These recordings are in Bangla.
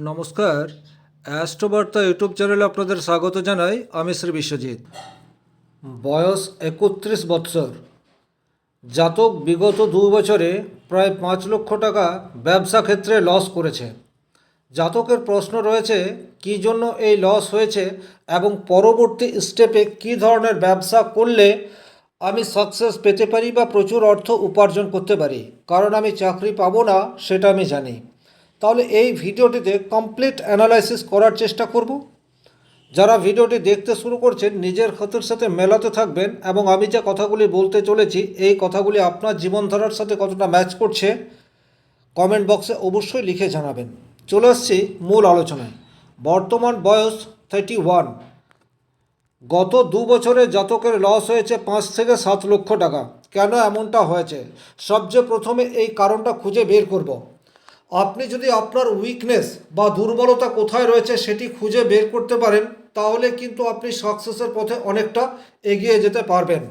নমস্কার। অ্যাস্ট্রোবার্তা ইউটিউব চ্যানেলে আপনাদের স্বাগত জানাই। আমি শ্রী বিশ্বজিৎ। বয়স একত্রিশ বৎসর। জাতক বিগত দু বছরে প্রায় পাঁচ লক্ষ টাকা ব্যবসা ক্ষেত্রে লস করেছে। জাতকের প্রশ্ন রয়েছে, কী জন্য এই লস হয়েছে এবং পরবর্তী স্টেপে কী ধরনের ব্যবসা করলে আমি সাকসেস পেতে পারি বা প্রচুর অর্থ উপার্জন করতে পারি? কারণ আমি চাকরি পাবো না, সেটা আমি জানি। তাহলে এই ভিডিওটিতে কমপ্লিট অ্যানালাইসিস করার চেষ্টা করব। যারা ভিডিওটি দেখতে শুরু করছেন, নিজের ক্ষতির সাথে মেলাতে থাকবেন এবং আমি যে কথাগুলি বলতে চলেছি, এই কথাগুলি আপনার জীবনধারার সাথে কতটা ম্যাচ করছে কমেন্ট বক্সে অবশ্যই লিখে জানাবেন। চলে আসছি মূল আলোচনায়। বর্তমান বয়স থার্টি ওয়ান গত দু বছরে জাতকের লস হয়েছে পাঁচ থেকে সাত লক্ষ টাকা। কেন এমনটা হয়েছে? সবচেয়ে প্রথমে এই কারণটা খুঁজে বের করব। আপনি যদি আপনার উইকনেস বা দুর্বলতা কোথায় রয়েছে সেটি খুঁজে বের করতে পারেন, তাহলে কিন্তু আপনি সাকসেসের পথে অনেকটা এগিয়ে যেতে পারবেন।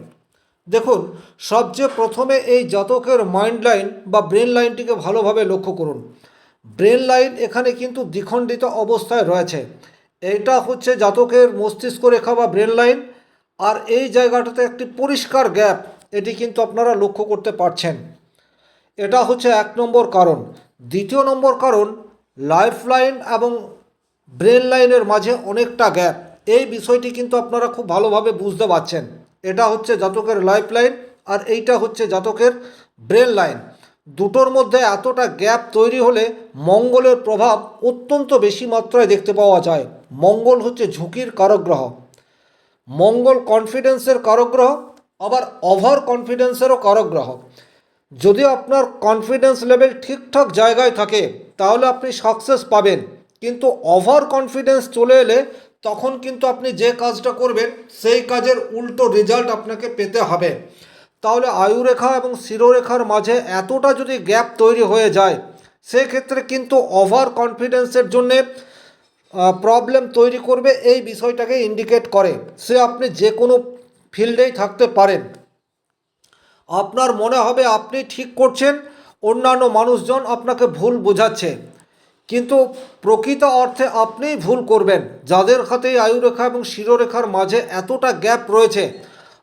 দেখুন, সবচেয়ে প্রথমে এই জাতকের মাইন্ড লাইন বা ব্রেন লাইনটিকে ভালোভাবে লক্ষ্য করুন। ব্রেন লাইন এখানে কিন্তু দ্বিখণ্ডিত অবস্থায় রয়েছে। এটা হচ্ছে জাতকের মস্তিষ্ক রেখা বা ব্রেন লাইন আর এই জায়গাটাতে একটি পরিষ্কার গ্যাপ এটি কিন্তু আপনারা লক্ষ্য করতে পারছেন। এটা হচ্ছে এক নম্বর কারণ। দ্বিতীয় নম্বর কারণ লাইফ লাইন এবং ব্রেন লাইনের মাঝে অনেকটা গ্যাপ। এই বিষয়টি কিন্তু আপনারা খুব ভালোভাবে বুঝতে পারছেন। এটা হচ্ছে জাতকের লাইফ লাইন আর এইটা হচ্ছে জাতকের ব্রেন লাইন। দুটোর মধ্যে এতটা গ্যাপ তৈরি হলে মঙ্গলের প্রভাব অত্যন্ত বেশি মাত্রায় দেখতে পাওয়া যায়। মঙ্গল হচ্ছে ঝুঁকির কারক গ্রহ মঙ্গল কনফিডেন্সের কারক গ্রহ আবার ওভার কনফিডেন্সেরও কারক গ্রহ যদি আপনার কনফিডেন্স লেভেল ঠিকঠাক জায়গায় থাকে, তাহলে আপনি সাকসেস পাবেন। কিন্তু ওভার কনফিডেন্স চলে এলে তখন কিন্তু আপনি যে কাজটা করবেন, সেই কাজের উল্টো রেজাল্ট আপনাকে পেতে হবে। তাহলে আয়ুরেখা এবং শিরোরেখার মাঝে এতটা যদি গ্যাপ তৈরি হয়ে যায়, সেক্ষেত্রে কিন্তু ওভার কনফিডেন্সের জন্যে প্রবলেম তৈরি করবে এই বিষয়টাকে ইন্ডিকেট করে। সে আপনি যে কোনো ফিল্ডেই থাকতে পারেন। আপনার মনে হবে আপনি ঠিক করছেন, অন্যান্য মানুষজন আপনাকে ভুল বোঝাচ্ছে। কিন্তু প্রকৃত অর্থে আপনিই ভুল করবেন। যাদের হাতে আয়ুরেখা এবং শিরোরেখার মাঝে এতটা গ্যাপ রয়েছে,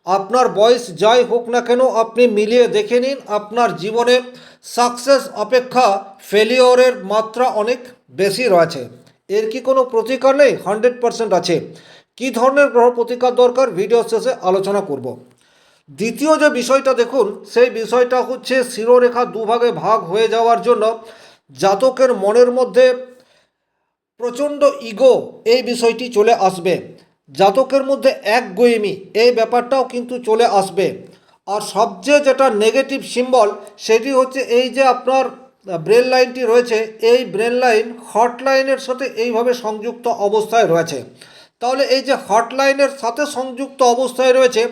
আপনার বয়স যাই হোক না কেন আপনি মিলিয়ে দেখে নিন, আপনার জীবনে সাকসেস অপেক্ষা ফেলিওরের মাত্রা অনেক বেশি রয়েছে। এর কি কোনো প্রতিকার নেই? হান্ড্রেড পারসেন্ট আছে। কী ধরনের গ্রহ প্রতিকার দরকার? ভিডিও শেষে আলোচনা করব। দ্বিতীয় যে বিষয়টা দেখুন, সেই বিষয়টা হচ্ছে শিরোরেখা দুভাগে ভাগ হয়ে যাওয়ার জন্য জাতকের মনের মধ্যে প্রচণ্ড ইগো এই বিষয়টি চলে আসবে। জাতকের মধ্যে এক গোয়েমি এই ব্যাপারটাও কিন্তু চলে আসবে। আর সবচেয়ে যেটা নেগেটিভ সিম্বল সেটি হচ্ছে এই যে আপনার ব্রেন লাইনটি রয়েছে, এই ব্রেন লাইন হট লাইনের সাথে এইভাবে সংযুক্ত অবস্থায় রয়েছে। তাহলে এই যে হটলাইনের সাথে সংযুক্ত অবস্থায় রয়েছে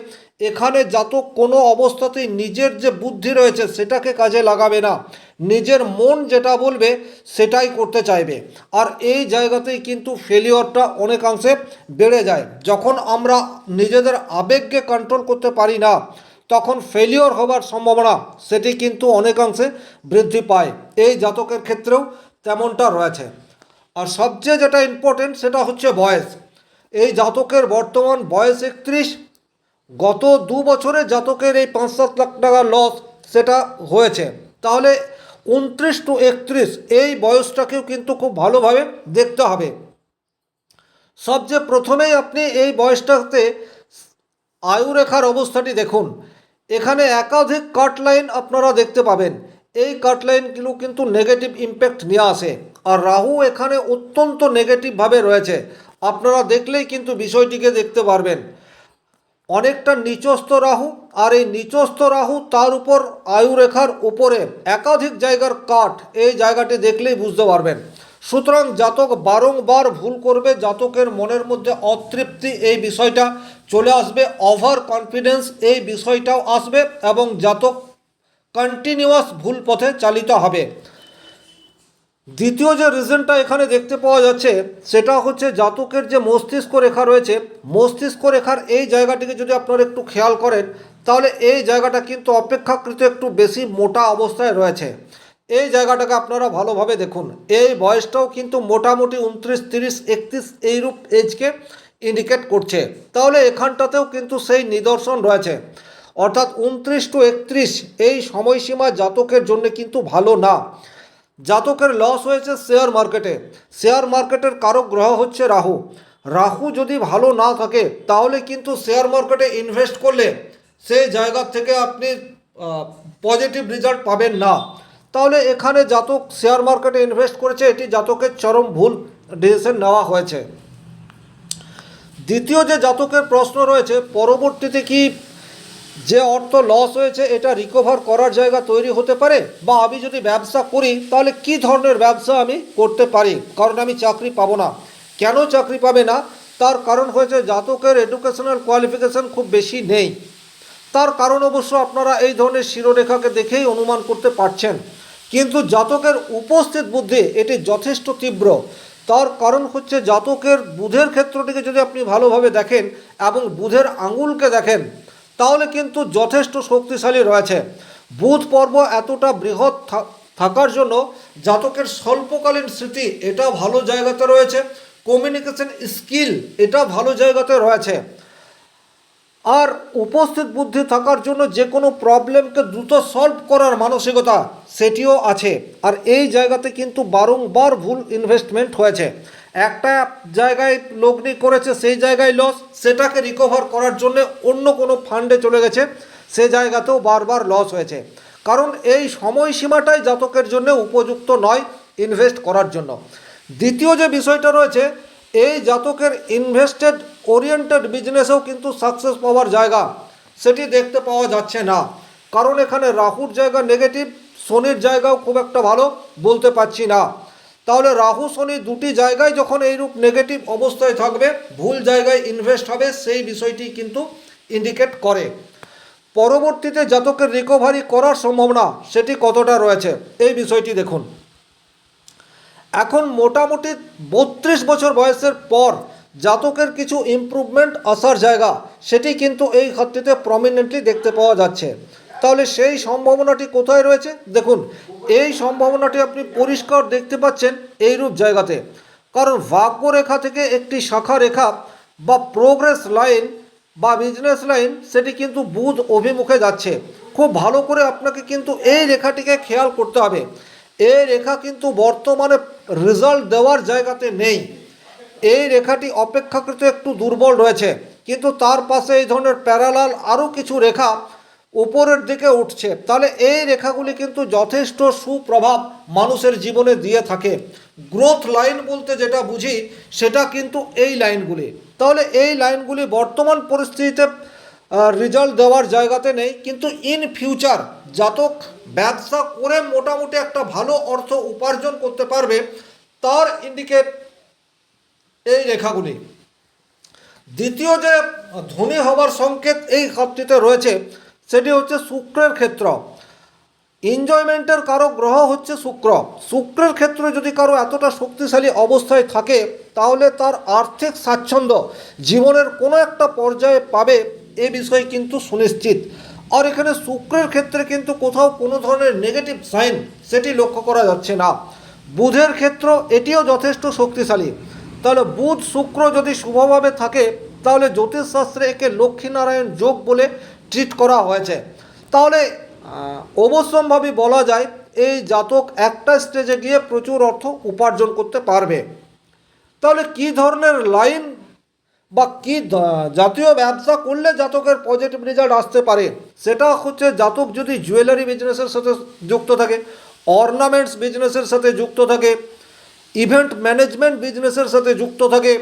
এখানে জাতক কোনো অবস্থাতেই নিজের যে বুদ্ধি রয়েছে সেটাকে কাজে লাগাবে না। নিজের মন যেটা বলবে সেটাই করতে চাইবে। আর এই জায়গাতেই কিন্তু ফেলিওরটা অনেকাংশে বেড়ে যায়। যখন আমরা নিজেদের আবেগকে কন্ট্রোল করতে পারি না, তখন ফেলিওর হবার সম্ভাবনা সেটি কিন্তু অনেকাংশে বৃদ্ধি পায়। এই জাতকের ক্ষেত্রেও তেমনটা রয়েছে। আর সবচেয়ে যেটা ইম্পর্টেন্ট সেটা হচ্ছে বয়স। এই জাতকের বর্তমান বয়স একত্রিশ গত দু বছরে জাতকের এই পাঁচ সাত লাখ টাকা লস সেটা হয়েছে। তাহলে উনত্রিশ টু একত্রিশ এই বয়সটাকেও কিন্তু খুব ভালোভাবে দেখতে হবে। সবচেয়ে প্রথমেই আপনি এই বয়সটাতে আয়ুরেখার অবস্থাটি দেখুন। এখানে একাধিক কাট লাইন আপনারা দেখতে পাবেন। এই কাট লাইনগুলো কিন্তু নেগেটিভ ইম্প্যাক্ট নিয়ে আসে। আর রাহু এখানে অত্যন্ত নেগেটিভভাবে রয়েছে। আপনারা দেখলেই কিন্তু বিষয়টিকে দেখতে পারবেন। অনেকটা নিচস্থ রাহু আর এই নিচস্থ রাহু তার উপর আয়ুরেখার উপরে একাধিক জায়গার কাঠ এই জায়গাটি দেখলেই বুঝতে পারবেন। সুতরাং জাতক বারংবার ভুল করবে, জাতকের মনের মধ্যে অতৃপ্তি এই বিষয়টা চলে আসবে ওভার কনফিডেন্স এই বিষয়টাও আসবে এবং জাতক কন্টিনিউয়াস ভুল পথে চালিত হবে। দ্বিতীয় যে রিজনটা এখানে দেখতে পাওয়া যাচ্ছে, সেটা হচ্ছে জাতকের যে মস্তিষ্ক রেখা রয়েছে, মস্তিষ্ক রেখার এই জায়গাটিকে যদি আপনারা একটু খেয়াল করেন, তাহলে এই জায়গাটা কিন্তু অপেক্ষাকৃত একটু বেশি মোটা অবস্থায় রয়েছে। এই জায়গাটাকে আপনারা ভালোভাবে দেখুন। এই বয়সটাও কিন্তু মোটামুটি উনত্রিশ, তিরিশ, একত্রিশ এইরূপ এজকে ইন্ডিকেট করছে। তাহলে এখানটাতেও কিন্তু সেই নিদর্শন রয়েছে। অর্থাৎ উনত্রিশ টু একত্রিশ এই সময়সীমা জাতকের জন্য কিন্তু ভালো না। জাতকের লস হয়েছে শেয়ার মার্কেটে শেয়ার মার্কেটের কারক গ্রহ হচ্ছে রাহু। রাহু যদি ভালো না থাকে, তাহলে কিন্তু শেয়ার মার্কেটে ইনভেস্ট করলে সেই জায়গা থেকে আপনি পজিটিভ রেজাল্ট পাবেন না। তাহলে এখানে জাতক শেয়ার মার্কেটে ইনভেস্ট করেছে, এটি জাতকের চরম ভুল ডিসিশন নেওয়া হয়েছে। দ্বিতীয় যে জাতকের প্রশ্ন রয়েছে, পরবর্তীতে কি যে অর্থ লস হয়েছে, এটা রিকভার করার জায়গা তৈরি হতে পারে? বা আমি যদি ব্যবসা করি, তাহলে কি ধরনের ব্যবসা আমি করতে পারি? কারণ আমি চাকরি পাবো না। কেন চাকরি পাবে না? তার কারণ হয়েছে, জাতকের এডুকেশনাল কোয়ালিফিকেশন খুব বেশি নেই। তার কারণ অবশ্য আপনারা এই ধরনের শিরোরেখাকে দেখেই অনুমান করতে পারছেন। কিন্তু জাতকের উপস্থিত বুদ্ধি, এটি যথেষ্ট তীব্র। তার কারণ হচ্ছে, জাতকের বুধের ক্ষেত্রটিকে যদি আপনি ভালোভাবে দেখেন এবং বুধের আঙুলকে দেখেন তাহলে কিন্তু যথেষ্ট শক্তিশালী রয়েছে। বুধ পর্ব এতটা বৃহৎ থাকার জন্য জাতকের স্বল্পকালীন স্মৃতি এটা ভালো জায়গাতে রয়েছে। কমিউনিকেশন স্কিল এটা ভালো জায়গাতে রয়েছে। আর উপস্থিত বুদ্ধি থাকার জন্য যে কোনো প্রবলেমকে দ্রুত সলভ করার মানসিকতা, সেটিও আছে। আর এই জায়গাতে কিন্তু বারংবার ভুল ইনভেস্টমেন্ট হয়েছে। একটা জায়গায় লগ্নি করেছে, সেই জায়গায় লস সেটাকে রিকভার করার জন্য অন্য কোনো ফান্ডে চলে গেছে, সে জায়গাতেও বারবার লস হয়েছে। কারণ এই সময়সীমাটাই জাতকের জন্য উপযুক্ত নয় ইনভেস্ট করার জন্য। দ্বিতীয় যে বিষয়টা রয়েছে, এই জাতকের ইনভেস্টেড ওরিয়েন্টেড বিজনেসেও কিন্তু সাকসেস পাওয়ার জায়গা, সেটি দেখতে পাওয়া যাচ্ছে না। কারণ এখানে রাহুর জায়গা নেগেটিভ শনির জায়গাও খুব একটা ভালো বলতে পারছি না। তাহলে রাহু শনি দুটি জায়গায় যখন এইরূপ নেগেটিভ অবস্থায় থাকবে, ভুল জায়গায় ইনভেস্ট হবে, সেই বিষয়টি কিন্তু ইন্ডিকেট করে। পরবর্তীতে জাতকের রিকভারি করার সম্ভাবনা, সেটি কতটা রয়েছে? এই বিষয়টি দেখুন। এখন মোটামুটি বত্রিশ বছর বয়সের পর জাতকের কিছু ইমপ্রুভমেন্ট আসার জায়গা, সেটি কিন্তু এই ক্ষেত্রে প্রমিনেন্টলি দেখতে পাওয়া যাচ্ছে। তাহলে সেই সম্ভাবনাটি কোথায় রয়েছে? দেখুন এই সম্ভাবনাটি আপনি পরিষ্কার দেখতে পাচ্ছেন এইরূপ জায়গাতে। কারণ ভাগ্যরেখা থেকে একটি শাখা রেখা বা প্রোগ্রেস লাইন বা বিজনেস লাইন সেটি কিন্তু বুধ অভিমুখে যাচ্ছে। খুব ভালো করে আপনাকে কিন্তু এই রেখাটিকে খেয়াল করতে হবে। এই রেখা কিন্তু বর্তমানে রেজাল্ট দেওয়ার জায়গাতে নেই। এই রেখাটি অপেক্ষাকৃত একটু দুর্বল রয়েছে। কিন্তু তার পাশে এই ধরনের প্যারালাল আরও কিছু রেখা উপরের দিকে উঠছে। তাহলে এই রেখাগুলি কিন্তু যথেষ্ট সুপ্রভাব মানুষের জীবনে দিয়ে থাকে। গ্রোথ লাইন বলতে যেটা বুঝি, সেটা কিন্তু এই লাইনগুলি তাহলে এই লাইনগুলি বর্তমান পরিস্থিতিতে রেজাল্ট দেওয়ার জায়গাতে নেই। কিন্তু ইন ফিউচার জাতক, ব্যবসা করে মোটামুটি একটা ভালো অর্থ উপার্জন করতে পারবে, তার ইন্ডিকেট এই রেখাগুলি। দ্বিতীয় যে ধনী হবার সংকেত এই খাতটিতে রয়েছে সেটি হচ্ছে শুক্রের ক্ষেত্র। এনজয়মেন্টের কারও গ্রহ হচ্ছে শুক্র। শুক্রের ক্ষেত্রে যদি কারও এতটা শক্তিশালী অবস্থায় থাকে, তাহলে তার আর্থিক স্বাচ্ছন্দ্য জীবনের কোনো একটা পর্যায়ে পাবে এ বিষয় কিন্তু সুনিশ্চিত। আর এখানে শুক্রের ক্ষেত্রে কিন্তু কোথাও কোনো ধরনের নেগেটিভ সাইন সেটি লক্ষ্য করা যাচ্ছে না। বুধের ক্ষেত্র এটিও যথেষ্ট শক্তিশালী। তাহলে বুধ শুক্র যদি শুভভাবে থাকে, তাহলে জ্যোতিষশাস্ত্রে একে লক্ষ্মীনারায়ণ যোগ বলে ট্রিট করা হয়েছে। তাহলে অবশ্যম্ভাবী বলা যায়, এই জাতক একটা স্টেজে গিয়ে প্রচুর অর্থ উপার্জন করতে পারবে। তাহলে কি ধরনের লাইন বা কি জাতীয় ব্যবসা করলে জাতকের পজিটিভ রেজাল্ট আসতে পারে? সেটা হচ্ছে, জাতক যদি জুয়েলারি বিজনেসের সাথে যুক্ত থাকে অর্নামেন্টস বিজনেসের সাথে যুক্ত থাকে ইভেন্ট ম্যানেজমেন্ট বিজনেসের সাথে যুক্ত থাকে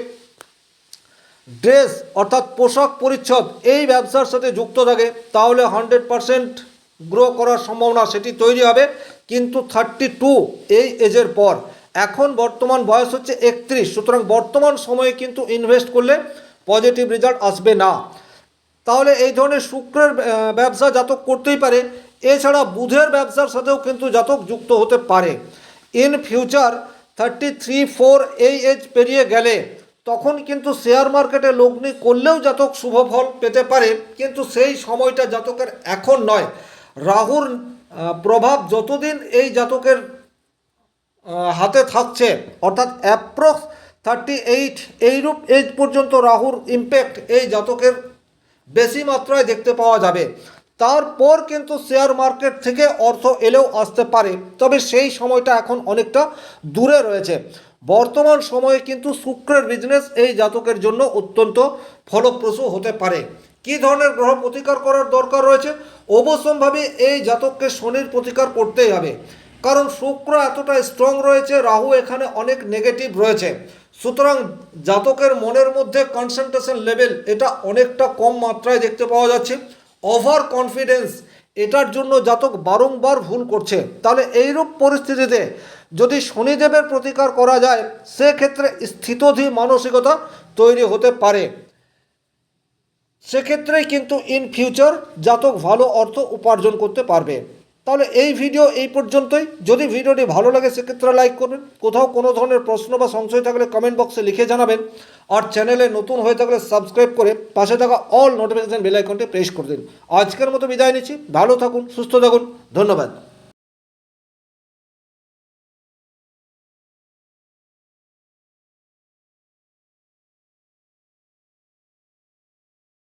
ড্রেস অর্থাৎ পোশাক পরিচ্ছদ এই ব্যবসার সাথে যুক্ত থাকে, তাহলে হান্ড্রেড পারসেন্ট গ্রো করার সম্ভাবনা সেটি তৈরি হবে। কিন্তু থার্টি টু এই এজের পর, এখন বর্তমান বয়স হচ্ছে একত্রিশ, সুতরাং বর্তমান সময়ে কিন্তু ইনভেস্ট করলে পজিটিভ রেজাল্ট আসবে না। তাহলে এই ধরনের শুক্রের ব্যবসা জাতক করতেই পারে, এছাড়া বুধের ব্যবসার সাথেও কিন্তু জাতক যুক্ত হতে পারে। In future thirty three four এই এজ পেরিয়ে গেলে তখন কিন্তু শেয়ার মার্কেটে লগ্নি করলেও জাতক শুভ ফল পেতে পারে, কিন্তু সেই সময়টা জাতকের এখন নয়। রাহুর প্রভাব যতদিন এই জাতকের হাতে থাকছে, অর্থাৎ অ্যাপ্রক্স থার্টি এইট এইরূপ এজ পর্যন্ত রাহুর ইম্প্যাক্ট এই জাতকের বেশি মাত্রায় দেখতে পাওয়া যাবে। তারপর কিন্তু শেয়ার মার্কেট থেকে অর্থ এলেও আসতে পারে, তবে সেই সময়টা এখন অনেকটা দূরে রয়েছে। বর্তমান সময়ে কিন্তু শুক্রের বিজনেস এই জাতকের জন্য অত্যন্ত ফলপ্রসূ হতে পারে। কী ধরনের গ্রহ প্রতিকার করার দরকার রয়েছে? অবশ্যম্ভাবী এই জাতককে শনির প্রতিকার করতেই হবে। কারণ শুক্র এতটা স্ট্রং রয়েছে, রাহু এখানে অনেক নেগেটিভ রয়েছে। সুতরাং জাতকের মনের মধ্যে কনসেন্ট্রেশন লেভেল এটা অনেকটা কম মাত্রায় দেখতে পাওয়া যাচ্ছে। ওভার কনফিডেন্স এটার জন্য জাতক বারংবার ভুল করছে। তাহলে এইরূপ পরিস্থিতিতে যদি শনিদেবের প্রতিকার করা যায়, সেক্ষেত্রে স্থিতধী মানসিকতা তৈরি হতে পারে। সেক্ষেত্রেই কিন্তু ইন ফিউচার জাতক ভালো অর্থ উপার্জন করতে পারবে। তাহলে এই ভিডিও এই পর্যন্তই। যদি ভিডিওটি ভালো লাগে, সেক্ষেত্রে লাইক করবেন। কোথাও কোনো ধরনের প্রশ্ন বা সংশয় থাকলে কমেন্ট বক্সে লিখে জানাবেন। আর চ্যানেলে নতুন হয়ে থাকলে সাবস্ক্রাইব করে পাশে থাকা অল নোটিফিকেশন বেল আইকনটি প্রেস করে দিন। আজকের মতো বিদায় নিচ্ছি। ভালো থাকুন, সুস্থ থাকুন। ধন্যবাদ।